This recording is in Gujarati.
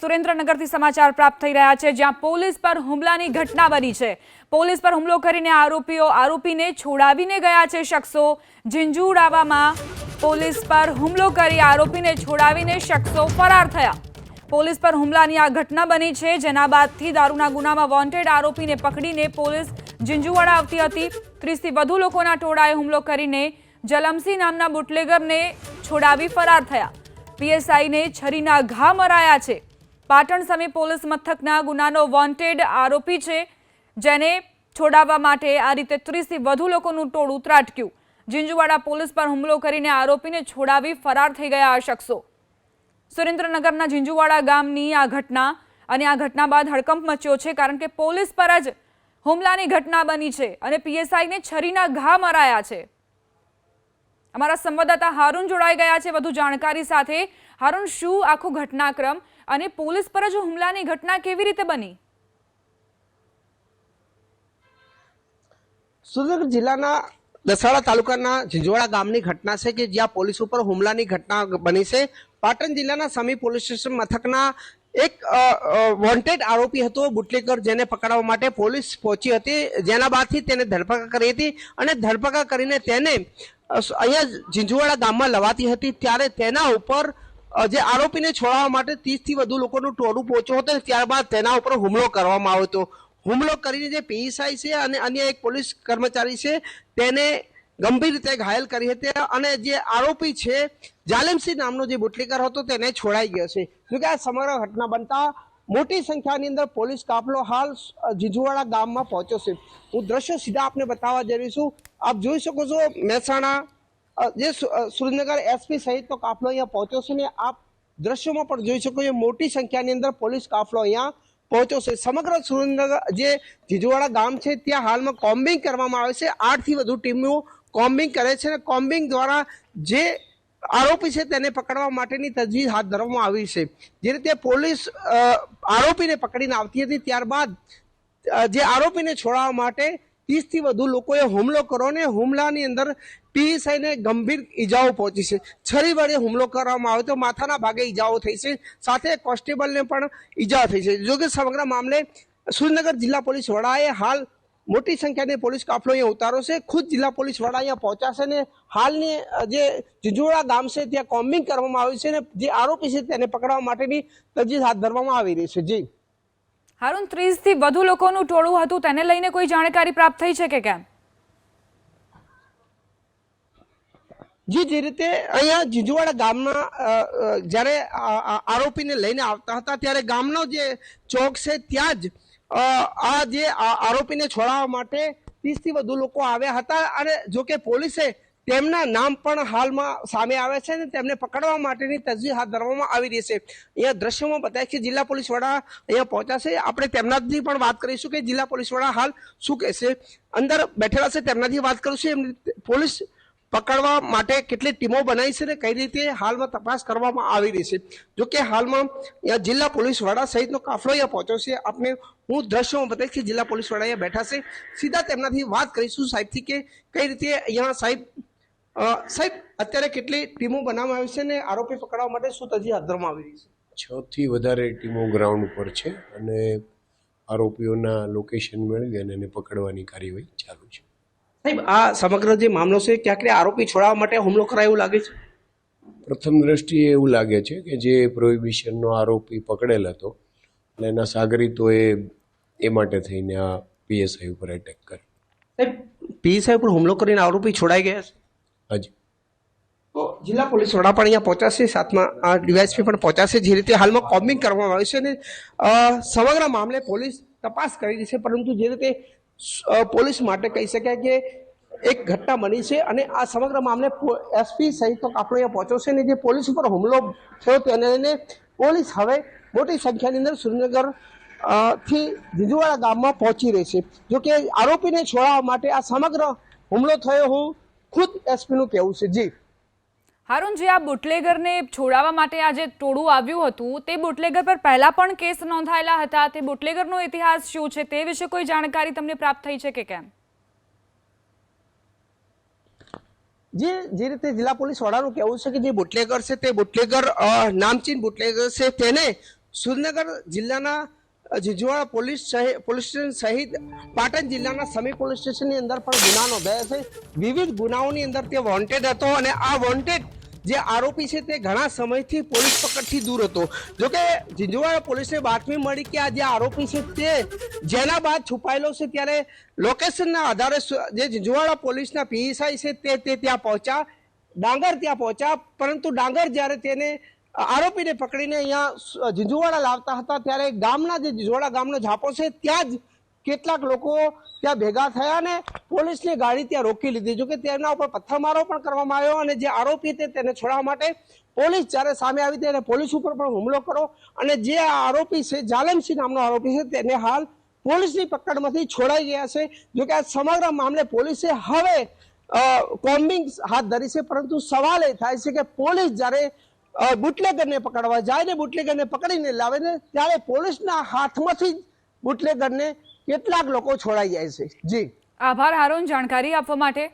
સુરેન્દ્રનગરથી સમાચાર પ્રાપ્ત થઈ રહ્યા છે, જ્યાં પોલીસ પર હુમલાની ઘટના બની છે. પોલીસ પર હુમલો કરીને આરોપીઓ, આરોપીને છોડાવીને ગયા છે શખ્સો. ઝીંઝુડાવામાં પોલીસ પર હુમલો કરી આરોપીને છોડાવીને શખ્સો ફરાર થયા. પોલીસ પર હુમલાની આ ઘટના બની છે, જેના બાદથી દારૂના ગુનામાં વોન્ટેડ આરોપીને પકડીને પોલીસ ઝીંઝુવાડા આવતી હતી. ત્રીસથી વધુ લોકોના ટોળાએ હુમલો કરીને જલમસી નામના બુટલેગરને છોડાવી ફરાર થયા. પીએસઆઈને છરીના ઘા મરાયા છે. પાટણ સામે પોલીસ મથકના ગુનાનો વોન્ટેડ આરોપી છે, જેને છોડાવવા માટે આ રીતે ત્રીસથી વધુ લોકોનું ટોળું ત્રાટક્યું ઝીંઝુવાડા પોલીસ પર હુમલો કરીને આરોપીને છોડાવી ફરાર થઈ ગયા આ શખ્સો. સુરેન્દ્રનગરના ઝીંઝુવાડા ગામની આ ઘટના અને આ ઘટના બાદ હડકંપ મચ્યો છે, કારણ કે પોલીસ પર જ હુમલાની ઘટના બની છે અને પીએસઆઈને છરીના ઘા મરાયા છે. અમારા સંવાદદાતા હારૂન જોડાઈ ગયા છે વધુ જાણકારી સાથે. હારૂન, શું આખો ઘટનાક્રમ અને પોલીસ પર જ હુમલાની ઘટના કેવી રીતે બની? સુરત જિલ્લાના દસાડા તાલુકાના ઝીંઝવાડા ગામની ઘટના છે કે જ્યાં પોલીસ ઉપર હુમલાની ઘટના બની છે. પાટણ જિલ્લાના સમી પોલીસ સ્ટેશન મથકના એક વોન્ટેડ આરોપી હતો બુટલેકર જેને પકડવા માટે પોલીસ પહોંચી હતી. જેના બાદથી તેને ધરપકડ કરી હતી અને ધરપકડ કરીને તેને અહીંયા ઝીંઝુવાડા ગામમાં લવાતી હતી. ત્યારે તેના ઉપર જે આરોપીને છોડાવવા માટે ત્રીસથી વધુ લોકોનું ટોળું પહોંચ્યું હતું. ત્યારબાદ તેના ઉપર હુમલો કરવામાં આવ્યો હતો. હુમલો કરીને જે પીએસઆઈ છે અને અન્ય એક પોલીસ કર્મચારી છે, તેને ગંભીર રીતે ઘાયલ કરી હતી અને જે આરોપી છે, જાલિમસિંહ નામનો જે બુટલીકર હતો તેને છોડાઈ ગયો છે. જોકે આ સમગ્ર ઘટના બનતા મોટી સંખ્યાની અંદર પોલીસ કાફલો હાલ જીજુવાડા ગામમાં પહોંચ્યો છે. હું દ્રશ્ય સીધા આપને બતાવવા જઈ છું. આપ જોઈ શકો છો મહેસાણા જે સુરેન્દ્રનગર એસપી સહિતનો કાફલો અહીંયા પહોંચ્યો છે ને આપ દ્રશ્યોમાં પણ જોઈ શકો છો મોટી સંખ્યાની અંદર પોલીસ કાફલો અહીંયા પહોંચ્યો છે. સમગ્ર સુરેન્દ્રનગર જે જીજુવાડા ગામ છે, ત્યાં હાલમાં કોમ્બિંગ કરવામાં આવે છે. આઠથી વધુ ટીમો કોમ્બિંગ કરે છે અને કોમ્બિંગ દ્વારા જે આરોપી છે તેને પકડવા માટેની તજવીજ હાથ ધરવામાં આવી છે. જે રીતે પોલીસ આરોપીને પકડીને આવતી હતી, ત્યારબાદ જે આરોપીને છોડાવવા માટે ત્રીસથી વધુ લોકોએ હુમલો કર્યો અને હુમલાની અંદર પીએસઆઈને ગંભીર ઈજાઓ પહોંચી છે. છરી વડે હુમલો કરવામાં આવ્યો તો માથાના ભાગે ઈજાઓ થઈ છે. સાથે કોન્સ્ટેબલને પણ ઈજા થઈ છે. જોકે સમગ્ર મામલે સુરેન્દ્રનગર જિલ્લા પોલીસ વડાએ હાલ મોટી સંખ્યાની પોલીસ કાફલો અહીંયા ઉતારો છે. ખુદ જિલ્લા પોલીસ વડા અહીંયા પહોંચાશે ને હાલની જે જુજોડા ગામ છે ત્યાં કોમ્બિંગ કરવામાં આવ્યું છે ને જે આરોપી છે તેને પકડવા માટેની તજવીજ હાથ ધરવામાં આવી રહી છે. જી. હારૂન ત્રીસથી વધુ લોકોનું ટોળું હતું. તેને લઈને કોઈ જાણકારી પ્રાપ્ત થઈ છે કે કેમ? જે જે રીતે અહીંયા જીજુવાડા અ, જ્યારે આરોપીને લઈને આવતા હતા ત્યારે ગામનો જે ચોક છે ત્યાં જ આ જે આરોપીને છોડાવવા માટે ત્રીસથી વધુ લોકો આવ્યા હતા અને જો કે પોલીસે તેમના નામ પણ હાલમાં સામે આવે છે અને તેમને પકડવા માટેની તજવીજ હાથ ધરવામાં આવી રહી છે. અહીંયા દ્રશ્યોમાં બતાવે છે જિલ્લા પોલીસ વડા અહીંયા પહોંચ્યા છે. આપણે તેમનાથી પણ વાત કરીશું કે જિલ્લા પોલીસ વડા હાલ શું કહેશે અંદર બેઠેલા છે, તેમનાથી વાત કરીશું. એમની પોલીસ પકડવા માટે કેટલી ટીમો બનાવી છે ને કઈ રીતે હાલમાં તપાસ કરવામાં આવી રહી છે? જો કે હાલમાં જિલ્લા પોલીસ વડા સહિતનો કાફલો અહીંયા પહોંચ્યો છે. આપને હું દ્રશ્યમાં બતાવીશ કે જિલ્લા પોલીસ વડા અહીંયા બેઠા છે. સીધા તેમનાથી વાત કરીશું સાહેબથી કે કઈ રીતે અહીંયા સાહેબ સાહેબ, અત્યારે કેટલી ટીમો બનાવવામાં આવી છે ને આરોપી પકડવા માટે શું તજી હાથ આવી રહી છે? છ થી વધારે ટીમો ગ્રાઉન્ડ ઉપર છે અને આરોપીઓના લોકેશન મેળવી અને એને પકડવાની કાર્યવાહી ચાલુ છે. સાહેબ આ સમગ્ર જે મામલો છે ક્યાંક ને આરોપી છોડાવવા માટે હુમલો કરાય એવું લાગે છે? પ્રથમ દ્રષ્ટિએ એવું લાગે છે કે જે પ્રોહિબિશનનો આરોપી પકડેલ હતો અને એના સાગરીતોએ એ માટે થઈને આ પીએસઆઈ ઉપર એટેક કર્યો. સાહેબ પીએસઆઈ ઉપર હુમલો કરીને આરોપી છોડાઈ ગયા છે? હાજી. તો જિલ્લા પોલીસ વડા પણ અહીંયા પહોંચાશે સાથમાં આ ડીવાયસપી પણ પહોંચાશે જે રીતે હાલમાં કોમ્બિંગ કરવામાં આવ્યું છે અને સમગ્ર મામલે પોલીસ તપાસ કરી રહી છે પરંતુ જે રીતે પોલીસ માટે કહી શકાય કે એક ઘટના બની છે અને આ સમગ્ર મામલે એસપી સહિતનો આપણે અહીંયા પહોંચ્યો છે અને જે પોલીસ ઉપર હુમલો થયો તેને લઈને પોલીસ હવે મોટી સંખ્યાની અંદર સુરેન્દ્રનગરથી જીજુવાડા ગામમાં પહોંચી રહી છે. જોકે આરોપીને છોડાવવા માટે આ સમગ્ર હુમલો થયો હું ખુદ એસપીનું કહેવું છે. જી. હારૂન, જે આ બુટલેગરને છોડાવવા માટે આજે ટોળું આવ્યું હતું, તે બુટલેગર પર પહેલા પણ કેસ નોંધાયેલા હતા. તે બુટલેગરનો ઇતિહાસ શું છે તે વિશે કોઈ જાણકારી તમને પ્રાપ્ત થઈ છે કે કેમ? જે જે રીતે જિલ્લા પોલીસ વડાનું કહેવું છે કે જે બુટલેગર છે તે બુટલેગર નામચીન બુટલેગર છે તેને સુરનગર જિલ્લાના જીજુવાડા પોલીસ પોલીસ સ્ટેશન સહિત પાટણ જિલ્લાના સમી પોલીસ સ્ટેશનની અંદર પણ ગુના નોંધાયા છે. વિવિધ ગુનાઓની અંદર તે વોન્ટેડ હતો અને આ વોન્ટેડ જે આરોપી છે તે ઘણા સમયથી પોલીસ પકડથી દૂર હતો. જોકે ઝીંઝુવાડા પોલીસને બાતમી મળી કે આ જે આરોપી છે તે જેના બાદ છુપાયેલો છે ત્યારે લોકેશનના આધારે જે ઝીંઝુવાડા પોલીસના પીએસઆઈ છે તે તે ત્યાં પહોંચ્યા. ડાંગર ત્યાં પહોંચ્યા, પરંતુ ડાંગર જ્યારે તેને આરોપીને પકડીને અહીંયા ઝીંઝુવાડા લાવતા હતા ત્યારે ગામના જે ઝીંઝુવાડા ગામનો ઝાપો છે ત્યાં જ કેટલાક લોકો ત્યાં ભેગા થયા અને પોલીસની ગાડી ત્યાં રોકી લીધી. જોકે તેના ઉપર પથ્થરમારો પણ કરવામાં આવ્યો અને જે આરોપી તે તેને છોડાવવા માટે પોલીસ જ્યારે સામે આવી ત્યારે પોલીસ ઉપર પણ હુમલો કરો અને જે આ આરોપી છે, જાલમસિંહ નામનો આરોપી છે, તેને હાલ પોલીસની પકડમાંથી છોડાઈ ગયા છે. જોકે આ સમગ્ર મામલે પોલીસે હવે કોમ્બિંગ હાથ ધરી છે, પરંતુ સવાલ એ થાય છે કે પોલીસ જ્યારે બુટલેગરને પકડવા જાય ને બુટલેગરને પકડીને લાવે ને ત્યારે પોલીસના હાથમાંથી જ બુટલેગરને કેટલાક લોકો છોડાઈ જાય છે. જી. આભાર હારોન જાણકારી આપવા માટે.